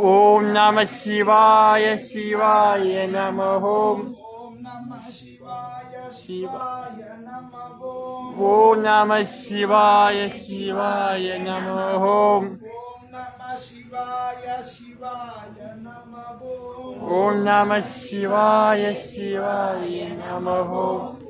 ओम नम शिवाय शिवाय नम ओम ओम नम शिवाय शिवाय नम ओम ओम नम शिवाय शिवाय नम ओम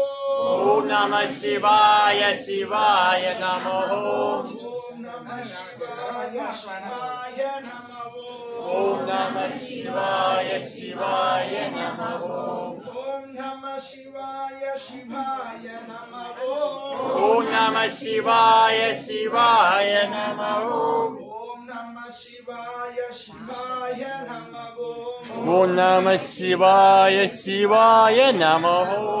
Namah Shivaya Shivaya Namo Om Namah Shivaya Shivaya Namah Om Om Namah Shivaya Shivaya Namah Om Om Namah Shivaya Shivaya Namah Om Om Namah Shivaya Shivaya Namah Om Om Namah Shivaya Shivaya Namah Om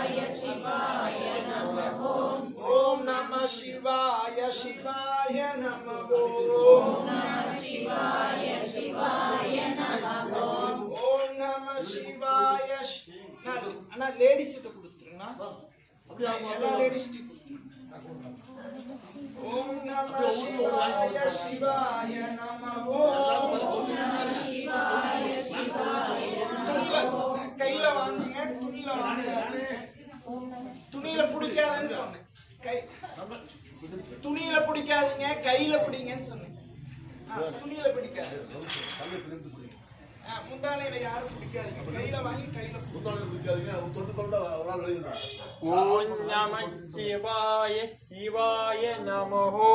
शिवाय शिवाय नमः। ॐ नमः शिवाय शिवाय नमः ॐ नमः शिवाय அண்ணா ladies கிட்ட கொடுத்துருங்கண்ணா அப்படியே லேடிஸ் ஓம் நம சிவாய சிவாய நம ஓம் நம சிவாய சிவாய நம. கையில வாங்குங்க துணியில வாங்குங்க. துணியில பிடிக்காதன்னு சொன்னேன். கை துணியில பிடிக்காதீங்க கையில பிடிங்கன்னு சொன்னேன். துணியில பிடிக்காது. முந்தானையில யாரும் பிடிக்காதீங்க. கையில வாங்கி கையில முந்தானையில பிடிக்காதீங்க. தொட்டு கொண்ட ஒரு நாள் எழுதுறான் ஓம் நம சிவாய சிவாய நமஹோ.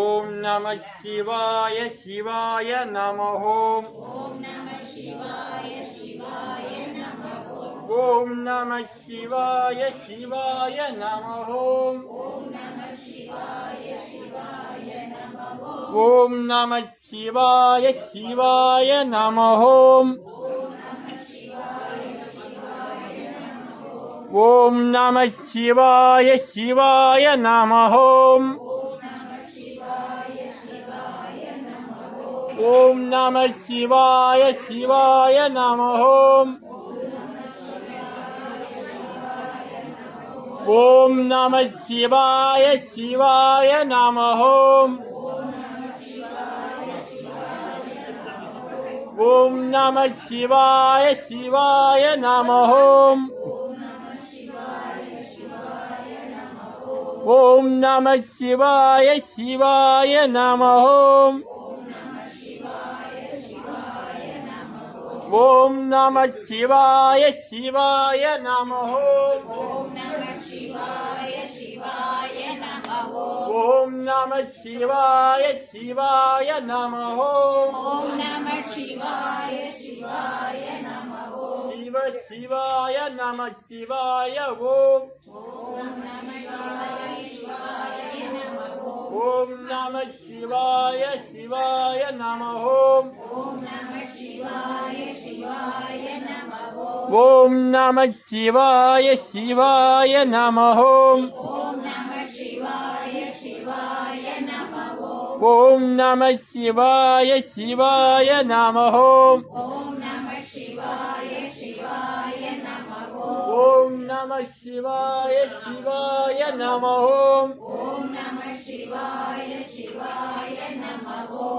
ஓம் நம சிவாய சிவாய நமஹோ. Namah Shivaya Shivaya Namah Om Om Namah Shivaya Shivaya Namah Om Om Namah Shivaya Shivaya Namah Om Om Namah Shivaya Shivaya Namah Om Om Namah Shivaya Shivaya Namah Om ॐ नमः शिवाय शिवाय नमः। ஓம் நம சிவாய சிவாய நம ஓம் நம சிவாய சிவாய நம சிவ சிவாய நம சிவாய ஓம் நம ஓம் ஓம் நம சிவாய சிவாய நம ஓம் நம சிவாய சிவாய நம ஓம் ஓம் நம சிவாய சிவாய நம ஓம் ஓம் நம சிவாய சிவாய நம ஓம் ஓம் நம சிவாய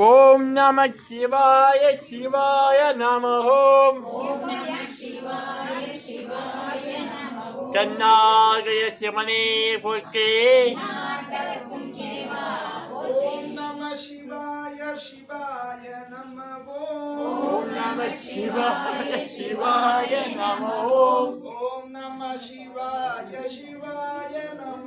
ఓం నమ శివాయ శివాయ నమ. ఓం కన్నాగయ శివనే పొక్కే ఓం నమ శివాయ శివాయ నమ శివాయ శివాయ నమ.